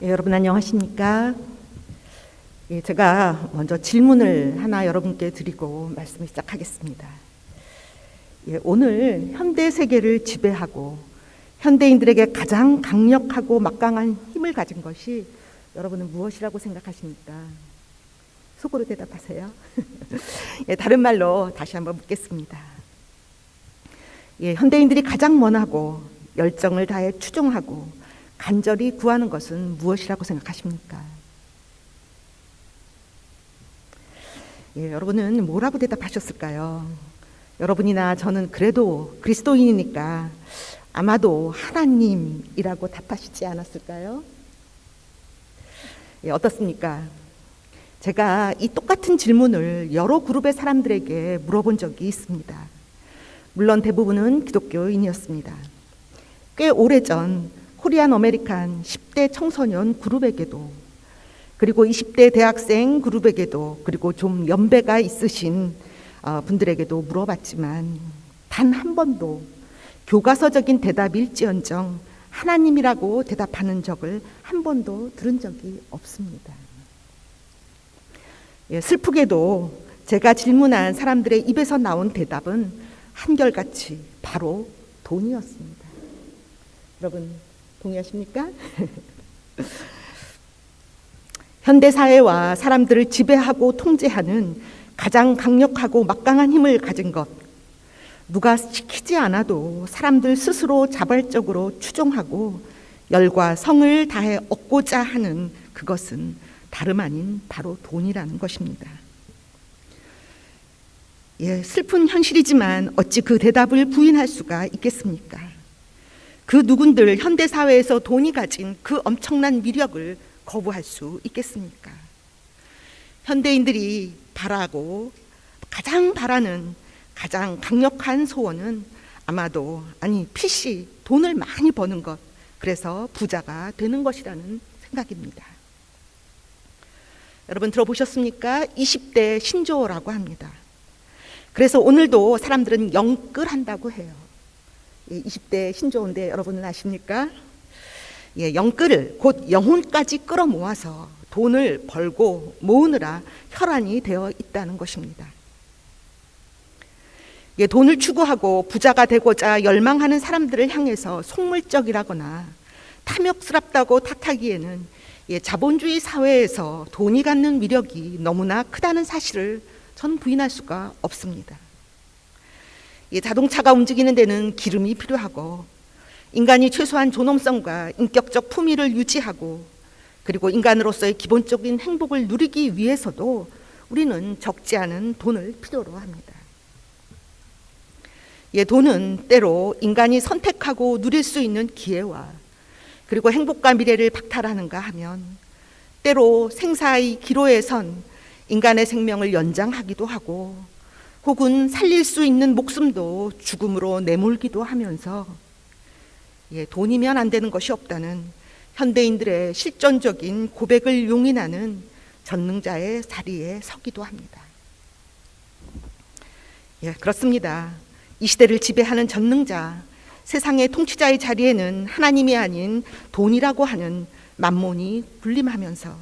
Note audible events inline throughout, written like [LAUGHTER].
예, 여러분 안녕하십니까? 예, 제가 먼저 질문을 하나 여러분께 드리고 말씀을 시작하겠습니다. 예, 오늘 현대 세계를 지배하고 현대인들에게 가장 강력하고 막강한 힘을 가진 것이 여러분은 무엇이라고 생각하십니까? 속으로 대답하세요. [LAUGHS] 예, 다른 말로 다시 한번 묻겠습니다. 예, 현대인들이 가장 원하고 열정을 다해 추종하고 간절히 구하는 것은 무엇이라고 생각하십니까? 예, 여러분은 뭐라고 대답하셨을까요? 여러분이나 저는 그래도 그리스도인이니까 아마도 하나님이라고 답하시지 않았을까요? 예, 어떻습니까? 제가 이 똑같은 질문을 여러 그룹의 사람들에게 물어본 적이 있습니다. 물론 대부분은 기독교인이었습니다. 꽤 오래전 코리안 아메리칸 10대 청소년 그룹에게도 그리고 20대 대학생 그룹에게도 그리고 좀 연배가 있으신 어, 분들에게도 물어봤지만 단 한 번도 교과서적인 대답일지언정 하나님이라고 대답하는 적을 한 번도 들은 적이 없습니다. 예, 슬프게도 제가 질문한 사람들의 입에서 나온 대답은 한결같이 바로 돈이었습니다. 여러분 동의하십니까? [LAUGHS] 현대 사회와 사람들을 지배하고 통제하는 가장 강력하고 막강한 힘을 가진 것. 누가 시키지 않아도 사람들 스스로 자발적으로 추종하고 열과 성을 다해 얻고자 하는 그것은 다름 아닌 바로 돈이라는 것입니다. 예, 슬픈 현실이지만 어찌 그 대답을 부인할 수가 있겠습니까? 그 누군들 현대 사회에서 돈이 가진 그 엄청난 위력을 거부할 수 있겠습니까? 현대인들이 바라고 가장 바라는 가장 강력한 소원은 아마도 아니 PC 돈을 많이 버는 것 그래서 부자가 되는 것이라는 생각입니다. 여러분 들어보셨습니까? 20대 신조어라고 합니다. 그래서 오늘도 사람들은 영끌한다고 해요. 20대 신조어인데 여러분은 아십니까? 예, 영끌을 곧 영혼까지 끌어모아서 돈을 벌고 모으느라 혈안이 되어 있다는 것입니다. 예, 돈을 추구하고 부자가 되고자 열망하는 사람들을 향해서 속물적이라거나 탐욕스럽다고 탓하기에는 예, 자본주의 사회에서 돈이 갖는 위력이 너무나 크다는 사실을 전 부인할 수가 없습니다. 예, 자동차가 움직이는 데는 기름이 필요하고 인간이 최소한 존엄성과 인격적 품위를 유지하고 그리고 인간으로서의 기본적인 행복을 누리기 위해서도 우리는 적지 않은 돈을 필요로 합니다. 예, 돈은 때로 인간이 선택하고 누릴 수 있는 기회와 그리고 행복과 미래를 박탈하는가 하면 때로 생사의 기로에 선 인간의 생명을 연장하기도 하고 혹은 살릴 수 있는 목숨도 죽음으로 내몰기도 하면서 예, 돈이면 안 되는 것이 없다는 현대인들의 실존적인 고백을 용인하는 전능자의 자리에 서기도 합니다. 예, 그렇습니다. 이 시대를 지배하는 전능자, 세상의 통치자의 자리에는 하나님이 아닌 돈이라고 하는 만몬이 군림하면서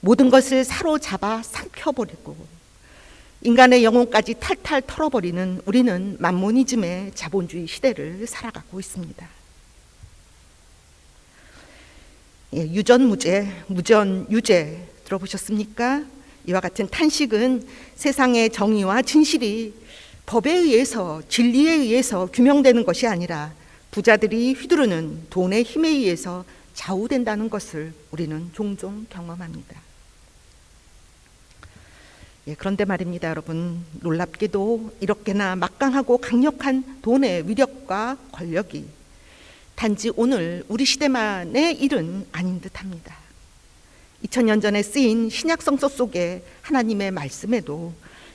모든 것을 사로잡아 삼켜버리고 인간의 영혼까지 탈탈 털어버리는 우리는 만모니즘의 자본주의 시대를 살아가고 있습니다. 예, 유전무죄, 무전유죄 들어보셨습니까? 이와 같은 탄식은 세상의 정의와 진실이 법에 의해서 진리에 의해서 규명되는 것이 아니라 부자들이 휘두르는 돈의 힘에 의해서 좌우된다는 것을 우리는 종종 경험합니다. 예, 그런데 말입니다, 여러분. 놀랍게도 이렇게나 막강하고 강력한 돈의 위력과 권력이 단지 오늘 우리 시대만의 일은 아닌 듯합니다. 2000년 전에 쓰인 신약 성서 속에 하나님의 말씀에도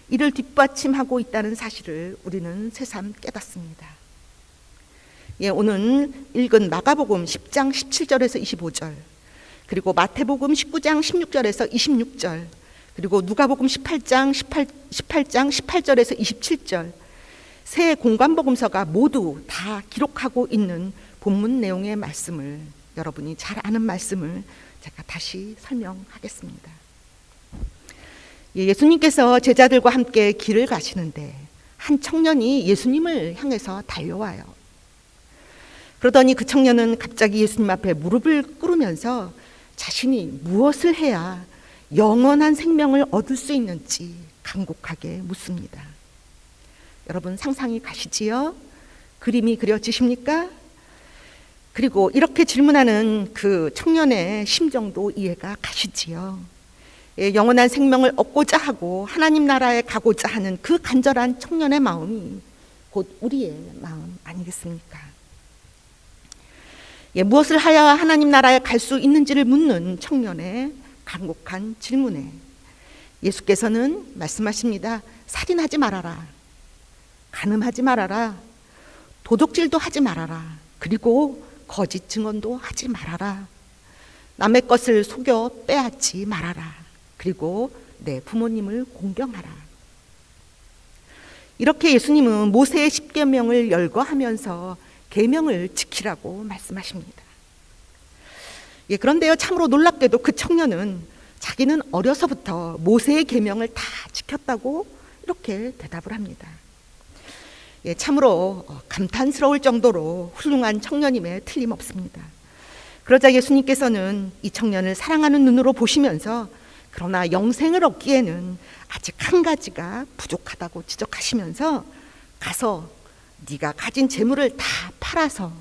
이를 뒷받침하고 있다는 사실을 우리는 새삼 깨닫습니다. 예, 오늘 읽은 마가복음 10장 17절에서 25절, 그리고 마태복음 19장 16절에서 26절, 그리고 누가복음 18장 18, 18장 18절에서 27절 세 공관복음서가 모두 다 기록하고 있는 본문 내용의 말씀을 여러분이 잘 아는 말씀을 제가 다시 설명하겠습니다. 예, 예수님께서 제자들과 함께 길을 가시는데 한 청년이 예수님을 향해서 달려와요. 그러더니 그 청년은 갑자기 예수님 앞에 무릎을 꿇으면서 자신이 무엇을 해야 영원한 생명을 얻을 수 있는지 간곡하게 묻습니다. 여러분 상상이 가시지요? 그림이 그려지십니까? 그리고 이렇게 질문하는 그 청년의 심정도 이해가 가시지요. 예, 영원한 생명을 얻고자 하고 하나님 나라에 가고자 하는 그 간절한 청년의 마음이 곧 우리의 마음 아니겠습니까? 예, 무엇을 하여 하나님 나라에 갈 수 있는지를 묻는 청년의 간곡한 질문에 예수께서는 말씀하십니다. 살인하지 말아라. 간음하지 말아라. 도둑질도 하지 말아라. 그리고 거짓 증언도 하지 말아라. 남의 것을 속여 빼앗지 말아라. 그리고 내 부모님을 공경하라. 이렇게 예수님은 모세의 십계명을 열거하면서 계명을 지키라고 말씀하십니다. 예, 그런데요, 참으로 놀랍게도 그 청년은 자기는 어려서부터 모세의 계명을 다 지켰다고 이렇게 대답을 합니다. 예, 참으로 어, 감탄스러울 정도로 훌륭한 청년임에 틀림없습니다. 그러자 예수님께서는 이 청년을 사랑하는 눈으로 보시면서 그러나 영생을 얻기에는 아직 한 가지가 부족하다고 지적하시면서 가서 네가 가진 재물을 다 팔아서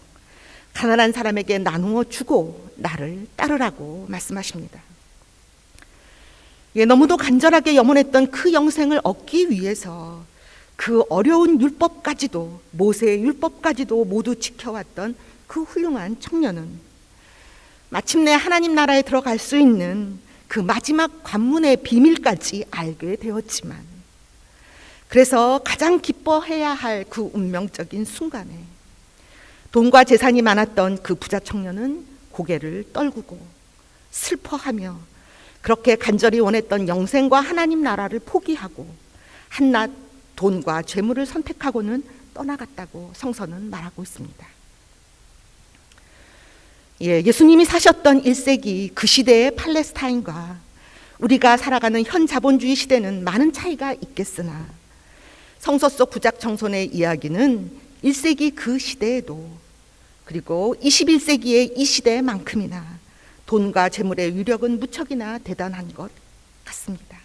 가난한 사람에게 나누어 주고 나를 따르라고 말씀하십니다. 예, 너무도 간절하게 염원했던 그 영생을 얻기 위해서 그 어려운 율법까지도 모세의 율법까지도 모두 지켜왔던 그 훌륭한 청년은 마침내 하나님 나라에 들어갈 수 있는 그 마지막 관문의 비밀까지 알게 되었지만 그래서 가장 기뻐해야 할 그 운명적인 순간에 돈과 재산이 많았던 그 부자 청년은 고개를 떨구고 슬퍼하며 그렇게 간절히 원했던 영생과 하나님 나라를 포기하고 한낱 돈과 재물을 선택하고는 떠나갔다고 성서는 말하고 있습니다. 예, 예수님이 사셨던 1세기 그 시대의 팔레스타인과 우리가 살아가는 현 자본주의 시대는 많은 차이가 있겠으나 성서 속 구작 청손의 이야기는 1세기 그 시대에도 그리고 21세기의 이 시대만큼이나 돈과 재물의 위력은 무척이나 대단한 것 같습니다.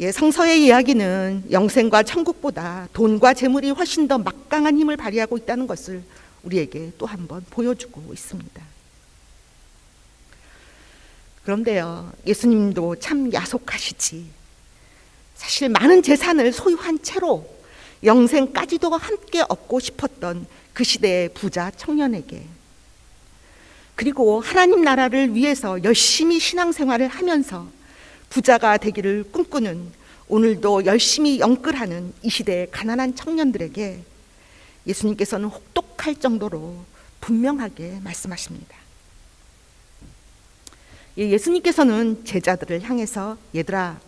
예, 성서의 이야기는 영생과 천국보다 돈과 재물이 훨씬 더 막강한 힘을 발휘하고 있다는 것을 우리에게 또 한 번 보여주고 있습니다. 그런데요, 예수님도 참 야속하시지. 사실 많은 재산을 소유한 채로 영생까지도 함께 얻고 싶었던 그 시대의 부자 청년에게 그리고 하나님 나라를 위해서 열심히 신앙생활을 하면서 부자가 되기를 꿈꾸는 오늘도 열심히 영끌하는 이 시대의 가난한 청년들에게 예수님께서는 혹독할 정도로 분명하게 말씀하십니다. 예, 예수님께서는 제자들을 향해서 얘들아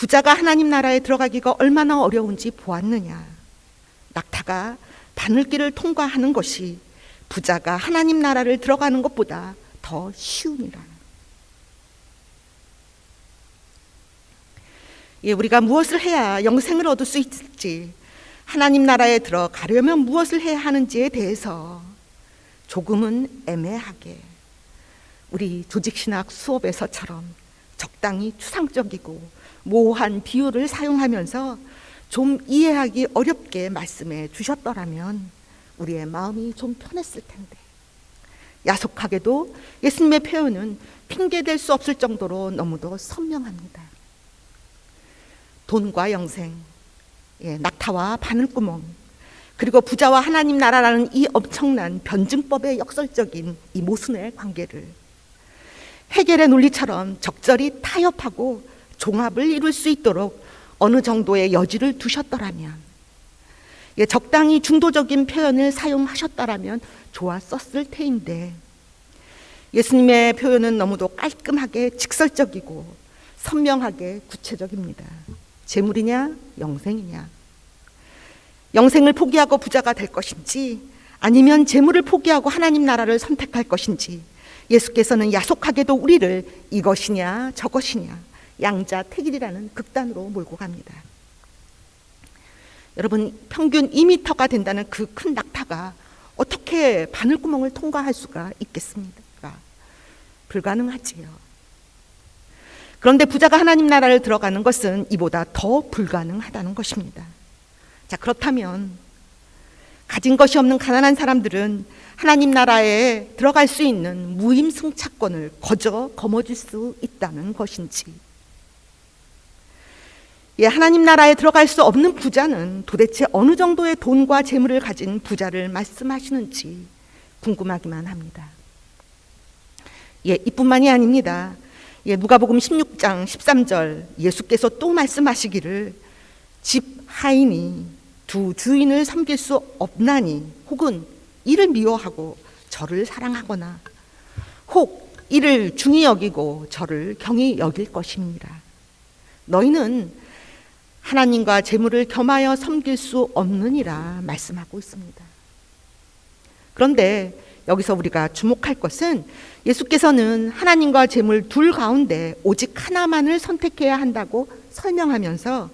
부자가 하나님 나라에 들어가기가 얼마나 어려운지 보았느냐. 낙타가 바늘길을 통과하는 것이 부자가 하나님 나라를 들어가는 것보다 더 쉬우니라. 예, 우리가 무엇을 해야 영생을 얻을 수 있을지, 하나님 나라에 들어가려면 무엇을 해야 하는지에 대해서 조금은 애매하게 우리 조직신학 수업에서처럼 적당히 추상적이고 모호한 비유를 사용하면서 좀 이해하기 어렵게 말씀해 주셨더라면 우리의 마음이 좀 편했을 텐데 야속하게도 예수님의 표현은 핑계댈 수 없을 정도로 너무도 선명합니다. 돈과 영생, 예, 낙타와 바늘구멍, 그리고 부자와 하나님 나라라는 이 엄청난 변증법의 역설적인 이 모순의 관계를 해결의 논리처럼 적절히 타협하고 종합을 이룰 수 있도록 어느 정도의 여지를 두셨더라면, 예, 적당히 중도적인 표현을 사용하셨더라면 좋았었을 테인데, 예수님의 표현은 너무도 깔끔하게 직설적이고 선명하게 구체적입니다. 재물이냐, 영생이냐. 영생을 포기하고 부자가 될 것인지, 아니면 재물을 포기하고 하나님 나라를 선택할 것인지 예수께서는 야속하게도 우리를 이것이냐 저것이냐 양자 택일이라는 극단으로 몰고 갑니다. 여러분 평균 2미터가 된다는 그 큰 낙타가 어떻게 바늘구멍을 통과할 수가 있겠습니까? 불가능하지요. 그런데 부자가 하나님 나라를 들어가는 것은 이보다 더 불가능하다는 것입니다. 자, 그렇다면 가진 것이 없는 가난한 사람들은 하나님 나라에 들어갈 수 있는 무임승차권을 거저 거머쥘 수 있다는 것인지 예, 하나님 나라에 들어갈 수 없는 부자는 도대체 어느 정도의 돈과 재물을 가진 부자를 말씀하시는지 궁금하기만 합니다. 예, 이뿐만이 아닙니다. 예, 누가복음 16장 13절 예수께서 또 말씀하시기를 집 하인이 두 주인을 섬길 수 없나니 혹은 이를 미워하고 저를 사랑하거나 혹 이를 중히 여기고 저를 경히 여길 것입니다. 너희는 하나님과 재물을 겸하여 섬길 수 없느니라 말씀하고 있습니다. 그런데 여기서 우리가 주목할 것은 예수께서는 하나님과 재물 둘 가운데 오직 하나만을 선택해야 한다고 설명하면서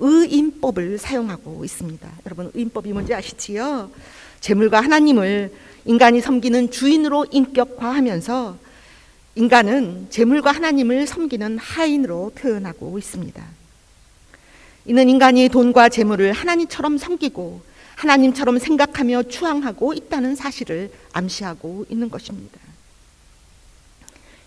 의인법을 사용하고 있습니다. 여러분 의인법이 뭔지 아시지요? 재물과 하나님을 인간이 섬기는 주인으로 인격화하면서 인간은 재물과 하나님을 섬기는 하인으로 표현하고 있습니다. 이는 인간이 돈과 재물을 하나님처럼 섬기고 하나님처럼 생각하며 추앙하고 있다는 사실을 암시하고 있는 것입니다.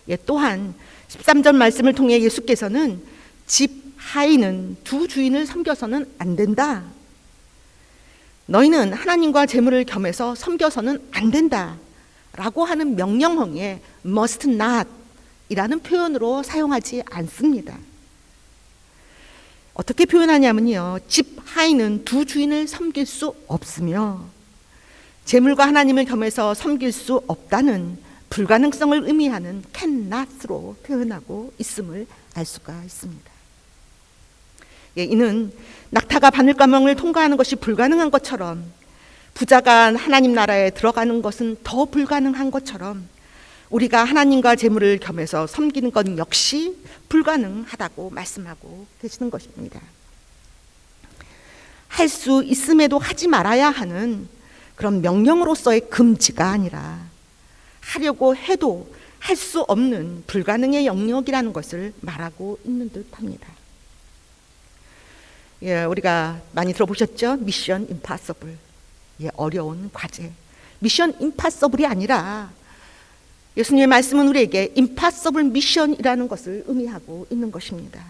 예, 또한 13절 말씀을 통해 예수께서는 집 하인은 두 주인을 섬겨서는 안 된다. 너희는 하나님과 재물을 겸해서 섬겨서는 안 된다. 라고 하는 명령형에 must not 이라는 표현으로 사용하지 않습니다. 어떻게 표현하냐면요. 집 하인은 두 주인을 섬길 수 없으며 재물과 하나님을 겸해서 섬길 수 없다는 불가능성을 의미하는 cannot으로 표현하고 있음을 알 수가 있습니다. 예, 이는 낙타가 바늘가멍을 통과하는 것이 불가능한 것처럼 부자가 하나님 나라에 들어가는 것은 더 불가능한 것처럼 우리가 하나님과 재물을 겸해서 섬기는 것 역시 불가능하다고 말씀하고 계시는 것입니다. 할 수 있음에도 하지 말아야 하는 그런 명령으로서의 금지가 아니라 하려고 해도 할 수 없는 불가능의 영역이라는 것을 말하고 있는 듯 합니다. 예, 우리가 많이 들어보셨죠? 미션 임파서블. 예, 어려운 과제. 미션 임파서블이 아니라 예수님의 말씀은 우리에게 임파서블 미션이라는 것을 의미하고 있는 것입니다.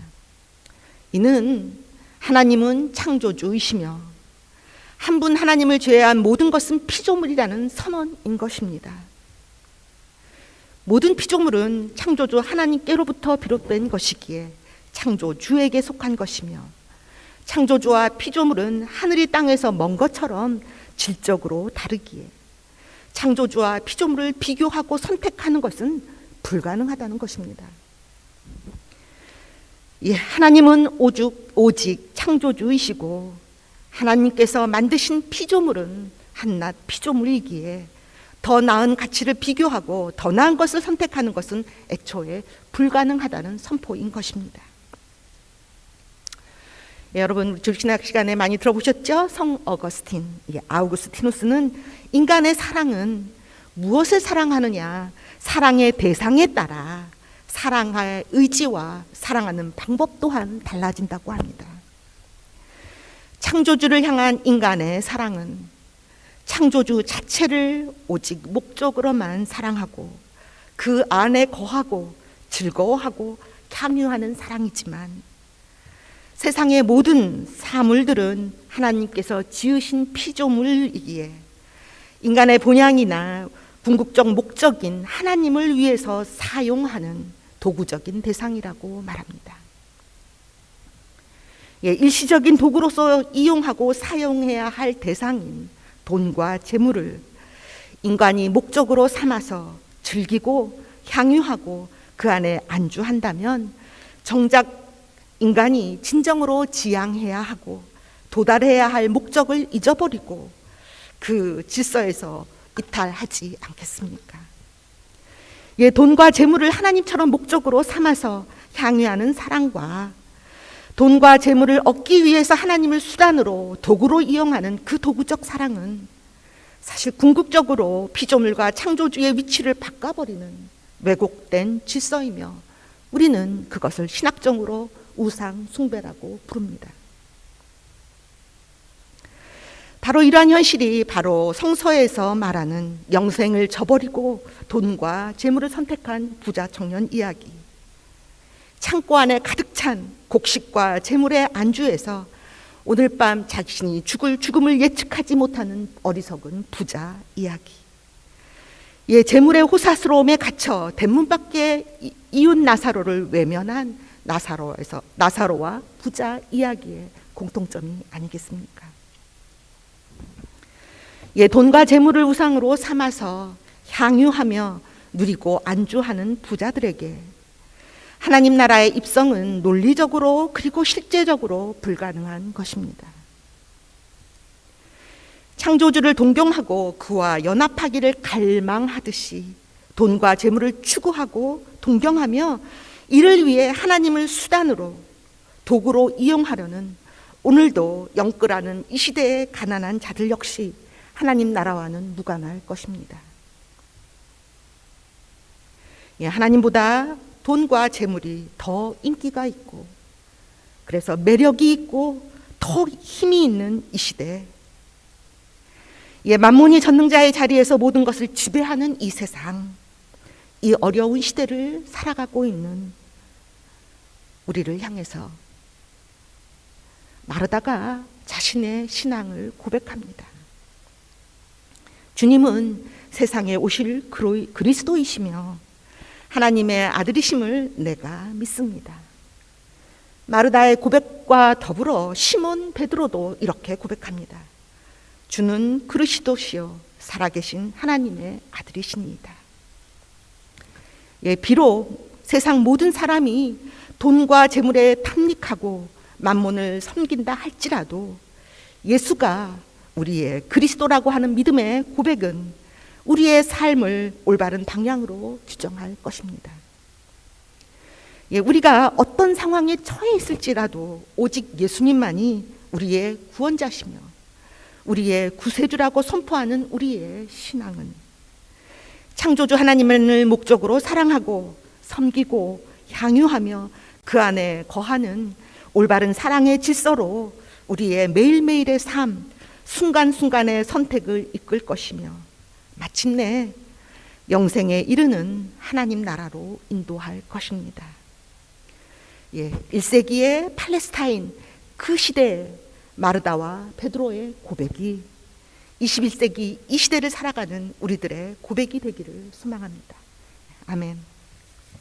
이는 하나님은 창조주이시며 한 분 하나님을 제외한 모든 것은 피조물이라는 선언인 것입니다. 모든 피조물은 창조주 하나님께로부터 비롯된 것이기에 창조주에게 속한 것이며 창조주와 피조물은 하늘이 땅에서 먼 것처럼 질적으로 다르기에 창조주와 피조물을 비교하고 선택하는 것은 불가능하다는 것입니다. 예, 하나님은 오죽, 오직 창조주이시고 하나님께서 만드신 피조물은 한낱 피조물이기에 더 나은 가치를 비교하고 더 나은 것을 선택하는 것은 애초에 불가능하다는 선포인 것입니다. 예, 여러분 주신학 시간에 많이 들어보셨죠? 성 어거스틴, 예, 아우구스티누스는 인간의 사랑은 무엇을 사랑하느냐, 사랑의 대상에 따라 사랑할 의지와 사랑하는 방법 또한 달라진다고 합니다. 창조주를 향한 인간의 사랑은 창조주 자체를 오직 목적으로만 사랑하고 그 안에 거하고 즐거워하고 향유하는 사랑이지만 세상의 모든 사물들은 하나님께서 지으신 피조물이기에 인간의 본향이나 궁극적 목적인 하나님을 위해서 사용하는 도구적인 대상이라고 말합니다. 예, 일시적인 도구로서 이용하고 사용해야 할 대상인 돈과 재물을 인간이 목적으로 삼아서 즐기고 향유하고 그 안에 안주한다면 정작 인간이 진정으로 지향해야 하고 도달해야 할 목적을 잊어버리고 그 질서에서 이탈하지 않겠습니까? 예, 돈과 재물을 하나님처럼 목적으로 삼아서 향유하는 사랑과 돈과 재물을 얻기 위해서 하나님을 수단으로 도구로 이용하는 그 도구적 사랑은 사실 궁극적으로 피조물과 창조주의 위치를 바꿔버리는 왜곡된 질서이며 우리는 그것을 신학적으로 우상 숭배라고 부릅니다. 바로 이러한 현실이 바로 성서에서 말하는 영생을 저버리고 돈과 재물을 선택한 부자 청년 이야기. 창고 안에 가득 찬 곡식과 재물의 안주에서 오늘 밤 자신이 죽을 죽음을 예측하지 못하는 어리석은 부자 이야기. 예, 재물의 호사스러움에 갇혀 대문 밖에 이웃 나사로를 외면한 나사로에서 나사로와 부자 이야기의 공통점이 아니겠습니까? 예, 돈과 재물을 우상으로 삼아서 향유하며 누리고 안주하는 부자들에게 하나님 나라의 입성은 논리적으로 그리고 실제적으로 불가능한 것입니다. 창조주를 동경하고 그와 연합하기를 갈망하듯이 돈과 재물을 추구하고 동경하며 이를 위해 하나님을 수단으로 도구로 이용하려는 오늘도 영끌하는 이 시대의 가난한 자들 역시 하나님 나라와는 무관할 것입니다. 예, 하나님보다 돈과 재물이 더 인기가 있고 그래서 매력이 있고 더 힘이 있는 이 시대. 예, 만문이 전능자의 자리에서 모든 것을 지배하는 이 세상. 이 어려운 시대를 살아가고 있는 우리를 향해서 마르다가 자신의 신앙을 고백합니다. 주님은 세상에 오실 그리스도이시며 하나님의 아들이심을 내가 믿습니다. 마르다의 고백과 더불어 시몬 베드로도 이렇게 고백합니다. 주는 그리스도시요 살아계신 하나님의 아들이십니다. 예, 비록 세상 모든 사람이 돈과 재물에 탐닉하고 만몬을 섬긴다 할지라도 예수가 우리의 그리스도라고 하는 믿음의 고백은 우리의 삶을 올바른 방향으로 규정할 것입니다. 예, 우리가 어떤 상황에 처해 있을지라도 오직 예수님만이 우리의 구원자시며 우리의 구세주라고 선포하는 우리의 신앙은 창조주 하나님을 목적으로 사랑하고 섬기고 향유하며 그 안에 거하는 올바른 사랑의 질서로 우리의 매일매일의 삶, 순간순간의 선택을 이끌 것이며 마침내 영생에 이르는 하나님 나라로 인도할 것입니다. 예, 1세기의 팔레스타인 그 시대 마르다와 베드로의 고백이 21세기 이 시대를 살아가는 우리들의 고백이 되기를 소망합니다. 아멘.